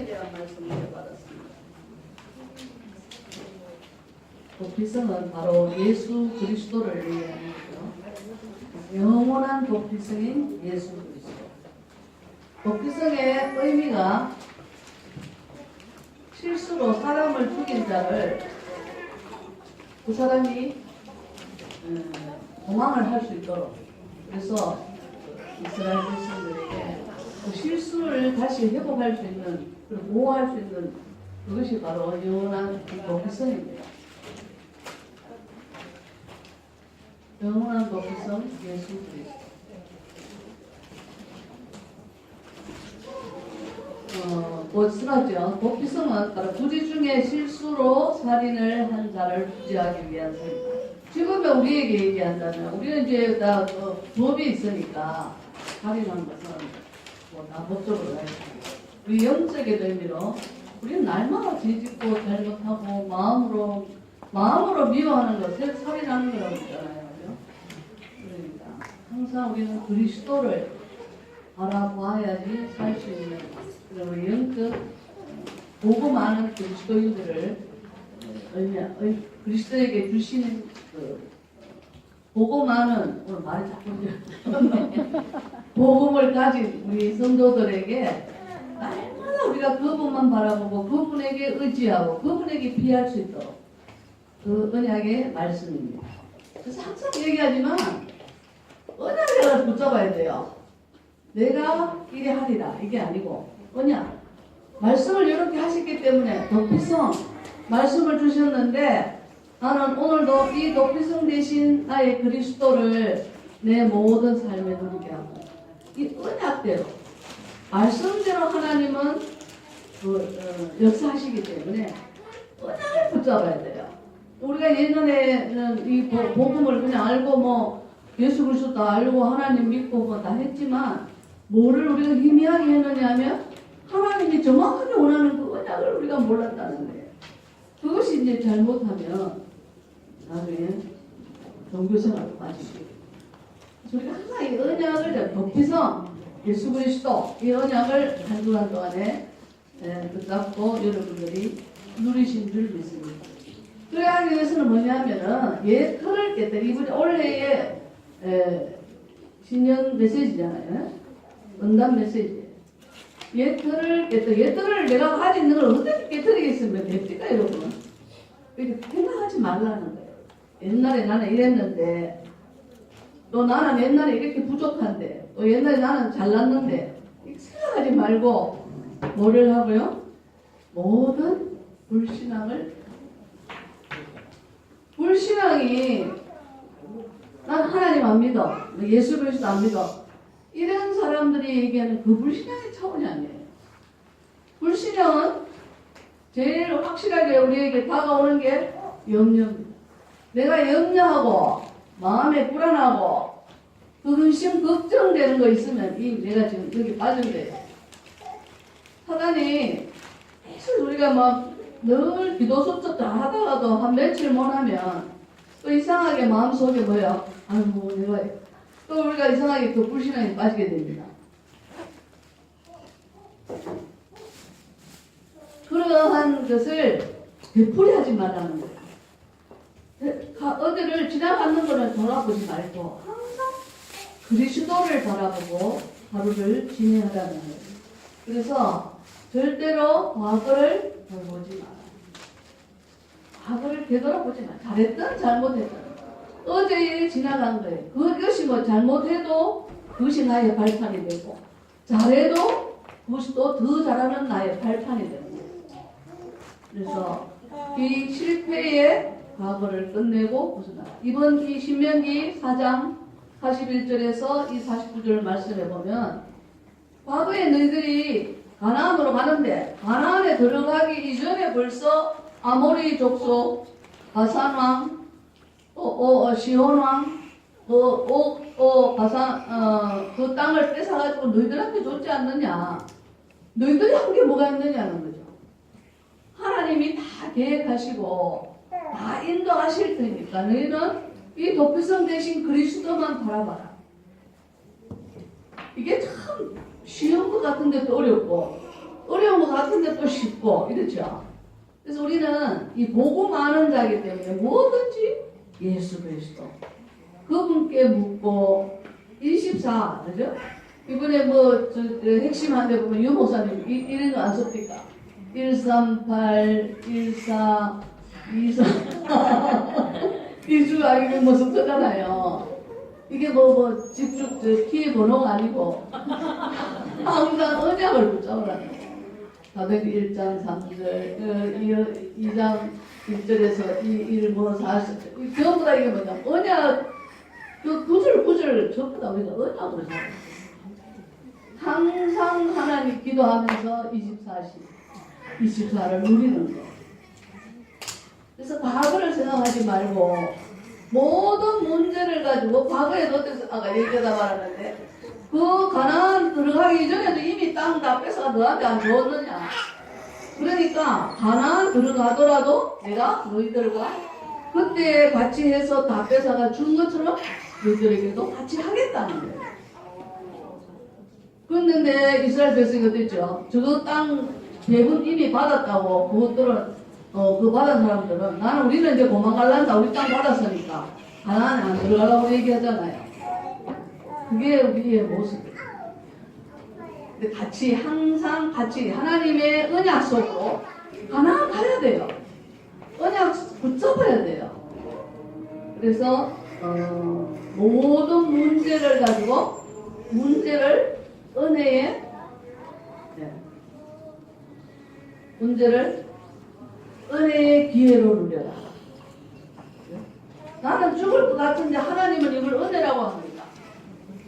도피성에 대한 말씀을 받았습니다. 도피성은 바로 예수 그리스도를 얘기하는 거죠. 영원한 도피성인 예수 그리스도. 도피성의 의미가 실수로 사람을 죽인 자를 그 사람이 음, 도망을 할 수 있도록 그래서 이스라엘 백성들에게 그 실수를 다시 회복할 수 있는 그리고 보호할 수 있는 그것이 바로 영원한 도피성입니다. 영원한 도피성 예수 그리스도. 어, 뭐 쓰라죠. 도피성은 바로 부지 중에 실수로 살인을 한 자를 구제하기 위한 셈입니다. 지금은 우리에게 얘기한다면 우리는 이제 다 어, 법이 있으니까 살인한 것은 뭐다 법적으로 해야 우리 영적인 의미로 우리는 날마다 죄짓고 잘못하고 마음으로 마음으로 미워하는 것을 살인하는 거라고 했잖아요. 그러니까 항상 우리는 그리스도를 바라봐야지 살 수 있는 그리고 영적 보고 많은 그리스도인들을 그리스도에게 주시는 그 보고 많은 오늘 말이 자꾸 복음을 가진 우리 성도들에게 날마다 우리가 그분만 바라보고 그분에게 의지하고 그분에게 피할 수 있도록 그 언약의 말씀입니다. 그래서 항상 얘기하지만 언약을 붙잡아야 돼요. 내가 이래 하리라 이게 아니고 언약 말씀을 이렇게 하셨기 때문에 도피성 말씀을 주셨는데 나는 오늘도 이 도피성 대신 나의 그리스도를 내 모든 삶에 누리게 이 언약대로 말씀대로 하나님은 그, 어, 역사하시기 때문에 언약을 붙잡아야 돼요. 우리가 예전에는 이 보- 복음을 그냥 알고 뭐 예수 그리스도 알고 하나님 믿고 뭐 다 했지만 뭐를 우리가 희미하게 했느냐면 하나님이 정확하게 원하는 그 언약을 우리가 몰랐다는 거예요. 그것이 이제 잘못하면 나중에 종교생활로 빠지게 우리가 항상 이 언약을 높이서 예수 그리스도 이 언약을 한 주간 동안에 예, 붙잡고 여러분들이 누리신 줄 믿습니다. 그래 하기 위해서는 뭐냐면은 옛 틀을 깼다. 이분이 올해의 에, 신년 메시지잖아요. 은단 메시지. 옛 틀을 깼다. 옛 틀을 내가 가지고 있는 걸 어떻게 깨뜨리겠습니까? 됩니까, 여러분? 이렇게 생각하지 말라는 거예요. 옛날에 나는 이랬는데, 또 나는 옛날에 이렇게 부족한데, 또 옛날에 나는 잘났는데, 생각하지 말고, 뭐를 하고요? 모든 불신앙을, 불신앙이, 난 하나님 안 믿어. 예수 그리스도 안 믿어. 이런 사람들이 얘기하는 그 불신앙의 차원이 아니에요. 불신앙은 제일 확실하게 우리에게 다가오는 게 염려입니다. 내가 염려하고 마음에 불안하고 그 근심 걱정되는 거 있으면 이 내가 지금 여기 빠진 거예요. 사단이 계속 우리가 막 늘 기도 수첩 다 하다가도 한 며칠 못 하면 또 이상하게 마음속에 뭐야 아이고 내가 또 우리가 이상하게 그 불신앙에 빠지게 됩니다. 그러한 것을 되풀이하지 말라는 거예요. 가- 어디를 지나가는 거는 돌아보지 말고 항상 그리스도를 바라보고 하루를 진행하라는 거예요. 그래서 절대로 과거를 돌보지 마라. 과거를 되돌아보지 마. 잘했든 잘못했든. 어제 일이 지나간 거예요. 그것이 뭐 잘못해도 그것이 나의 발판이 되고 잘해도 그것이 또 더 잘하는 나의 발판이 거예요. 그래서 이 실패의 과거를 끝내고 벗어나. 이번 이 신명기 4장 41절에서 이 49절 말씀해 보면 과거에 너희들이 가나안으로 가는데 가나안에 들어가기 이전에 벌써 아모리 족속 바산 왕, 또 어, 어, 시온 왕, 또 오, 어, 바산 어, 그 땅을 뺏어가지고 너희들한테 줬지 않느냐? 너희들이 한 게 뭐가 있느냐는 거죠. 하나님이 다 계획하시고 다 인도하실 테니까 너희는 이 도피성 대신 그리스도만 바라봐라. 이게 참 쉬운 것 같은데도 어렵고 어려운 것 같은데 또 쉽고 이렇죠. 그래서 우리는 이 보고 많은 자이기 때문에 뭐든지 예수 그리스도 그분께 묻고 24 그죠? 이번에 저 핵심 한데 보면 유 목사님 이, 이런 거 안 씁니까? 138, 14, 24 이주가 이게 뭐 씁잖아요. 이게 뭐, 뭐, 저, 키 번호가 아니고, 항상 언약을 붙잡으라는 거예요. 다백이 1장 3절, 그 2장 1절에서 1, 뭐, 40, 전부 다 이게 뭐냐. 언약, 그 구절, 구절 전부 다 우리가 언약으로 잡아요. 항상 하나님 기도하면서 24시, 24를 누리는 거. 그래서 과거를 생각하지 말고, 모든 문제를 가지고 과거에도 어땠어? 아까 얘기하다 말았는데 그 가나안 들어가기 전에도 이미 땅 다 뺏어가 너한테 안 줬느냐 그러니까 가나안 들어가더라도 내가 너희들과 그때 같이 해서 다 뺏어가 준 것처럼 너희들에게도 같이 하겠다는 거예요 그런데 이스라엘 백성이 어땠죠? 저거 땅 대부분 이미 받았다고 그것들은 어, 그 받은 사람들은 나는 우리는 이제 도망갈란다 우리 땅 받았으니까 가나안에 안 들어가라고 얘기하잖아요. 그게 우리의 모습이에요. 근데 같이 항상 같이 하나님의 언약 속으로 가나안 가야 돼요. 언약 붙잡아야 돼요. 그래서 어, 모든 문제를 가지고 문제를 은혜의 네. 문제를 은혜의 기회로 누려라. 나는 죽을 것 같은데 하나님은 이걸 은혜라고 합니다.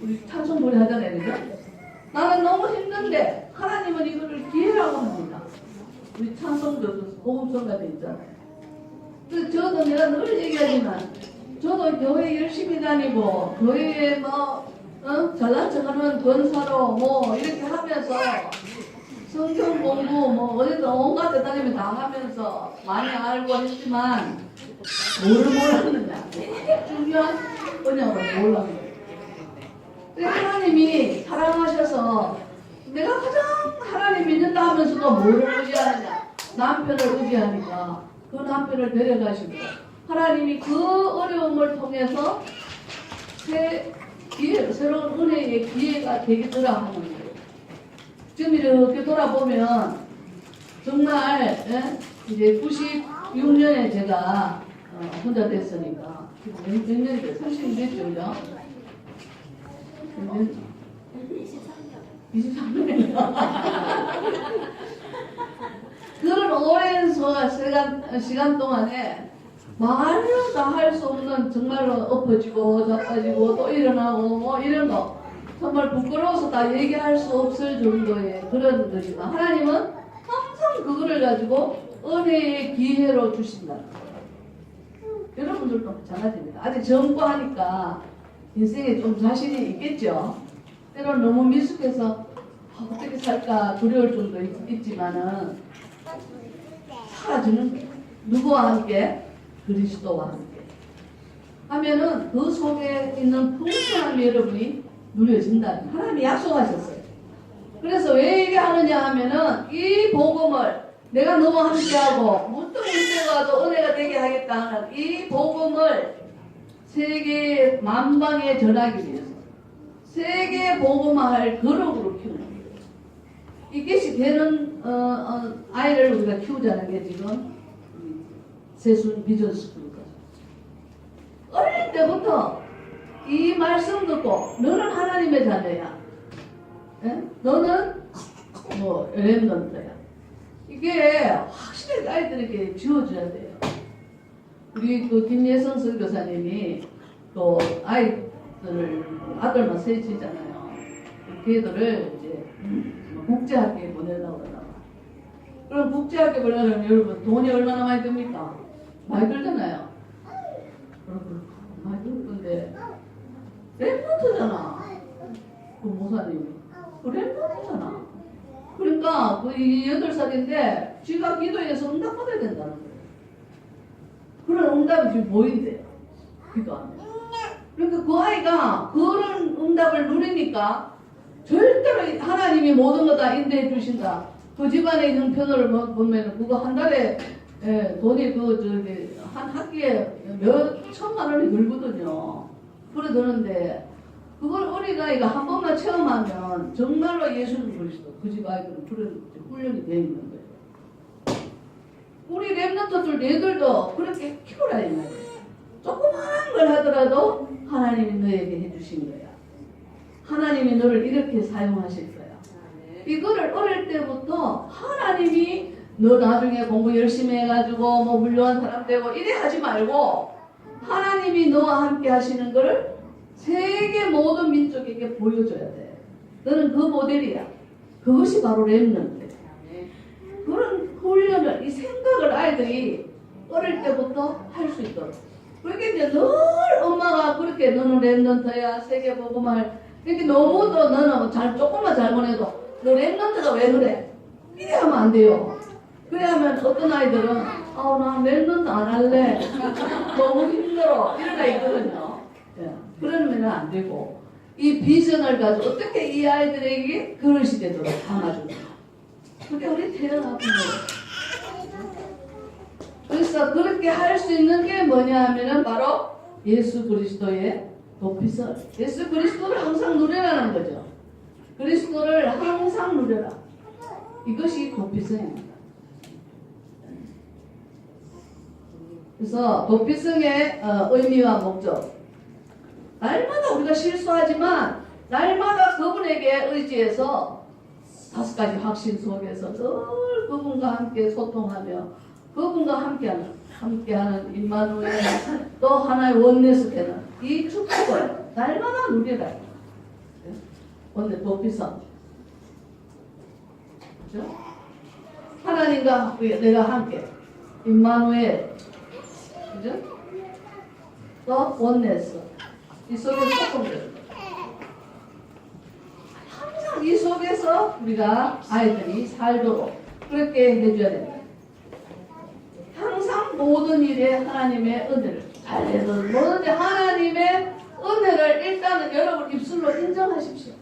우리 찬송부리 하잖아요, 그죠? 나는 너무 힘든데 하나님은 이거를 기회라고 합니다. 우리 찬송도 복음성가도 있잖아요. 그 저도 내가 늘 얘기하지만 저도 교회 열심히 다니고 교회에 뭐 어? 잘난 척하는 권사로 뭐 이렇게 하면서 성경 공부 뭐 어디든 온갖 데 다니면 다 하면서 많이 알고 했지만 뭐를 몰랐느냐 중요한 언약을 몰랐는 거예요. 하나님이 사랑하셔서 내가 가장 하나님 믿는다 하면서도 뭐를 의지하느냐 남편을 의지하니까 그 남편을 데려가시고 하나님이 그 어려움을 통해서 새 기회, 새로운 은혜의 기회가 되겠더라 하는 거예요. 지금 이렇게 돌아보면 정말 예? 이제 96년에 제가 어, 혼자 됐으니까 몇, 몇 년이 됐 30년 됐죠, 그죠? 몇 년? 23년이요. 그런 오랜 소- 시간, 시간 동안에 말로 다 할 수 없는 정말로 엎어지고 자빠지고 또 일어나고 뭐 이런 거 정말 부끄러워서 다 얘기할 수 없을 정도의 그런 거지만 하나님은 항상 그거를 가지고 은혜의 기회로 주신다. 여러분들도 마찬가지입니다. 아직 젊고 하니까 인생에 좀 자신이 있겠죠. 때로는 너무 미숙해서 아, 어떻게 살까 두려울 정도 있, 있지만은 사라지는. 누구와 함께? 그리스도와 함께. 하면은 그 속에 있는 풍성함이 여러분이 누려진다는 하나님이 약속하셨어요. 그래서 왜 얘기하느냐 하면은 이 복음을 내가 너와 함께하고 무슨 문제가 와도 은혜가 되게 하겠다 하는 이 복음을 세계 만방에 전하기 위해서 세계 복음화할 거룩으로 키우는 거예요. 이것이 되는 어, 어, 아이를 우리가 키우자는 게 지금 세순 비전 스쿨이거든. 어릴 때부터 이 말씀 듣고 너는 하나님의 자녀야. 예? 너는 뭐 렘넌트야. 이게 확실히 아이들에게 지워줘야 돼요. 우리 그 김예성 선교사님이 또 아이들을 아들만 셋이잖아요. 걔들을 이제 국제학교에 보내려고 그러나 그럼 국제학교 보내려면 여러분 돈이 얼마나 많이 듭니까? 많이 들잖아요. 여러분 많이 들던데 랩노트잖아. 그 모사님이 그 랩노트잖아. 그러니까 그 여덟 살인데 지가 기도해서 응답 받아야 된다는 거예요. 그런 응답이 지금 보인대요. 기도하면. 그러니까 그 아이가 그런 응답을 누리니까 절대로 하나님이 모든 거 다 인도해 주신다. 그 집안의 형편을 보- 보면 그거 한 달에 예, 돈이 그 저기 한 학기에 몇 천만 원이 들거든요. 그래 드는데 그걸 어린아이가 한 번만 체험하면 정말로 예수 그리스도 그 집 아이들은 그런 훈련이 돼 있는 거예요. 우리 랩런트들 얘들도 그렇게 키우라 이 말이에요. 조그마한 걸 하더라도 하나님이 너에게 해주신 거야. 하나님이 너를 이렇게 사용하실 거야. 이거를 어릴 때부터 하나님이 너 나중에 공부 열심히 해가지고 뭐 훌륭한 사람 되고 이래 하지 말고 하나님이 너와 함께 하시는 거를 세계 모든 민족에게 보여줘야 돼. 너는 그 모델이야. 그것이 바로 랩런트. 그런 훈련을, 이 생각을 아이들이 어릴 때부터 할 수 있도록. 그렇게 이제 늘 엄마가 그렇게 너는 랩런트야, 세계 보고말. 이렇게 너무도 너는 잘, 조금만 잘못해도 너 랩런트가 왜 그래? 이래 하면 안 돼요. 그래 하면 어떤 아이들은 아우 나 랩런트 안 할래. 너무 힘들어. 아이 있거든요. 예. 그러면 안 되고 이 비전을 가지고 어떻게 이 아이들에게 그릇이 되도록 담아주는 그게 우리 태어나고 그래서 그렇게 할 수 있는 게 뭐냐 하면은 바로 예수 그리스도의 도피설. 예수 그리스도를 항상 누려라는 거죠. 그리스도를 항상 누려라. 이것이 도피성입니다. 그래서 도피성의 어, 의미와 목적. 날마다 우리가 실수하지만 날마다 그분에게 의지해서 다섯 가지 확신 속에서 늘 그분과 함께 소통하며 그분과 함께하는 함께하는 임마누엘 또 하나의 원내스 되는 이 축복을 날마다 누리라. 네? 원내 도피성. 그죠? 하나님과 내가 함께 임마누엘 그죠? 또 원내스 이 속에 거. 항상 이 속에서 우리가 아이들이 살도록 그렇게 해줘야 됩니다. 항상 모든 일에 하나님의 은혜를 잘해서 모든 일 하나님의 은혜를 일단은 여러분 입술로 인정하십시오.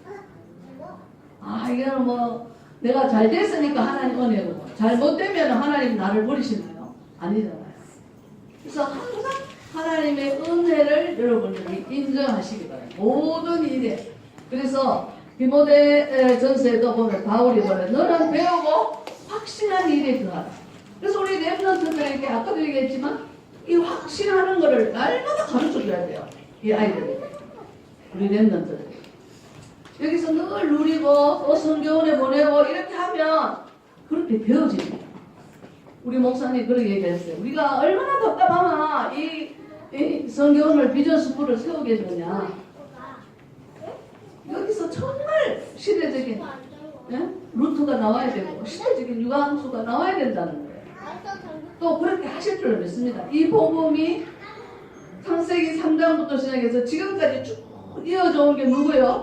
아 이거는 뭐 내가 잘 됐으니까 하나님 은혜고 잘못되면 하나님 나를 버리시나요? 아니잖아요. 그래서 항상 하나님의 은혜를 여러분들이 인정하시기 바랍니다. 모든 일에 그래서 디모데 전서에도 보면 바울이 보면 너는 배우고 확신한 일에 들어가라. 그래서 우리 랩런트들에게 아까도 얘기했지만 이 확신하는 거를 날마다 가르쳐줘야 돼요. 이 아이들에게. 우리 랩런트들. 여기서 늘 누리고 또 성교원에 보내고 이렇게 하면 그렇게 되어집니다. 우리 목사님 그렇게 얘기했어요. 우리가 얼마나 답답하면 이, 이 성교원을 비전 스쿨을 세우게 되냐. 여기서 정말 시대적인 예? 루트가 나와야 되고 시대적인 유광수가 나와야 된다는 거예요. 또 그렇게 하실 줄 믿습니다. 이 복음이 창세기 3장부터 시작해서 지금까지 쭉 이어져 온 게 누구예요?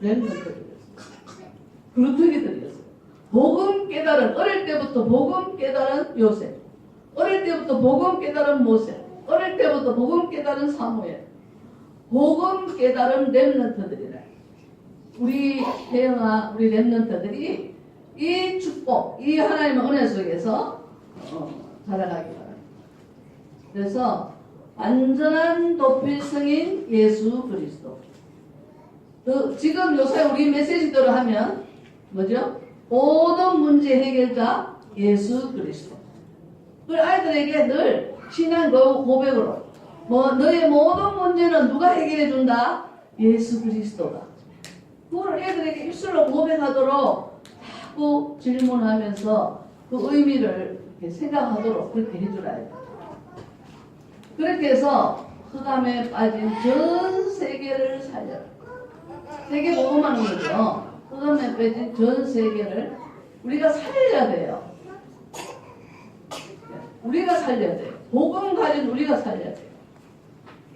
렘넌트들이었어요. 그루트기들이었어요. 복음 깨달은 어릴 때부터 복음 깨달은 요셉, 어릴 때부터 복음 깨달은 모세, 어릴 때부터 복음 깨달은 사무엘, 복음 깨달은 렘넌트들이라. 우리 태영아, 우리 렘넌트들이 이 축복, 이 하나님의 은혜 속에서 어, 살아가기 바랍니다. 그래서 완전한 도필성인 예수 그리스도. 그 지금 요새 우리 메시지대로 하면 뭐죠? 모든 문제 해결자 예수 그리스도. 그 아이들에게 늘 신앙 고- 고백으로 뭐 너의 모든 문제는 누가 해결해 준다? 예수 그리스도가. 그걸 애들에게 입술로 고백하도록 자꾸 질문하면서 그 의미를 생각하도록 그렇게 해주라. 그렇게 해서 흑암에 빠진 전 세계를 살려라. 세계 복음하는 거죠. 흑암에 빠진 전 세계를 우리가 살려야 돼요. 우리가 살려야 돼요. 복음 가진 우리가 살려야 돼요.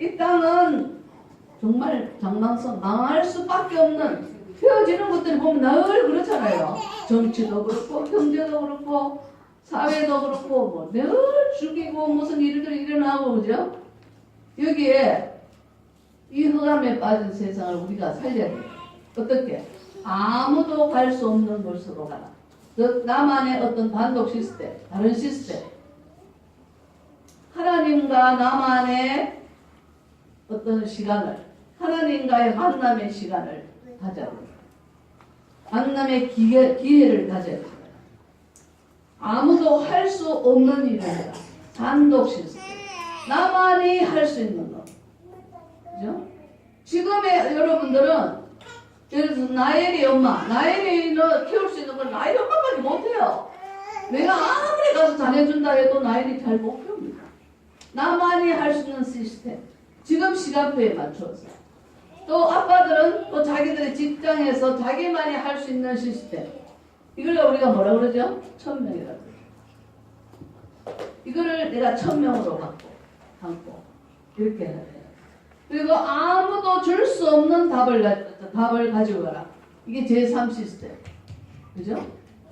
이 땅은 정말 장망성 망할 수밖에 없는 펴지는 것들 보면 늘 그렇잖아요. 정치도 그렇고 경제도 그렇고 사회도 그렇고 뭐늘 죽이고 무슨 일들이 일어나고 그죠? 여기에 이 흑암에 빠진 세상을 우리가 살려야 돼요. 어떻게? 아무도 갈 수 없는 곳으로 가라. 즉 나만의 어떤 단독 시스템, 다른 시스템. 하나님과 나만의 어떤 시간을, 하나님과의 만남의 시간을 돼요. 만남의 기회, 기회를 돼요. 아무도 할 수 없는 일입니다. 단독 시스템. 나만이 할 수 있는 것. 그죠? 지금의 여러분들은 들어서 나엘이 엄마, 나엘이는 키울 수 있는 건 나엘이 엄마밖에 못해요. 내가 아무리 가서 잘해준다 해도 나엘이 잘 못 키웁니다. 나만이 할 수 있는 시스템. 지금 시간표에 맞춰서. 또 아빠들은 또 자기들의 직장에서 자기만이 할 수 있는 시스템. 이걸 우리가 뭐라 그러죠? 천명이라고. 이거를 내가 천명으로 갖고, 담고, 이렇게 해야 돼요. 그리고 아무도 줄 수 없는 답을, 가- 답을 가지고 가라. 이게 제3 시스템. 그죠?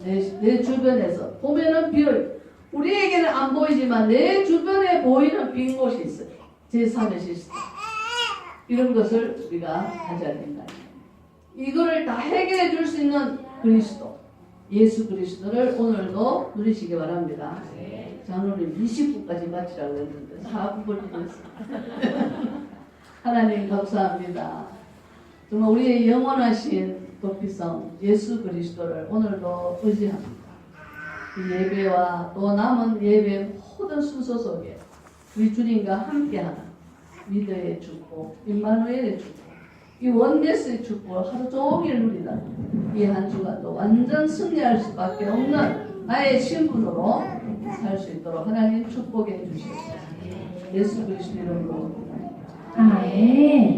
내, 내 주변에서. 보면은 비어, 우리에게는 안 보이지만 내 주변에 보이는 빈 곳이 있어요. 제3의 시스템. 이런 것을 우리가 가져야 된다. 이거를 다 해결해 줄 수 있는 그리스도. 예수 그리스도를 오늘도 누리시기 바랍니다. 장로님 20분까지 마치라고 했는데 4분 걸리겠어. 하나님 감사합니다. 정말 우리의 영원하신 도피성 예수 그리스도를 오늘도 의지합니다. 이 예배와 또 남은 예배 모든 순서 속에 우리 주님과 함께하는 미드의 축복, 임마누엘의 축복, 이 원네스의 축복을 하루 종일 누리다 이 한 주간도 완전 승리할 수밖에 없는 나의 신분으로 살 수 있도록 하나님 축복해 주시옵소서. 예수 그리스도 이름으로. 아멘.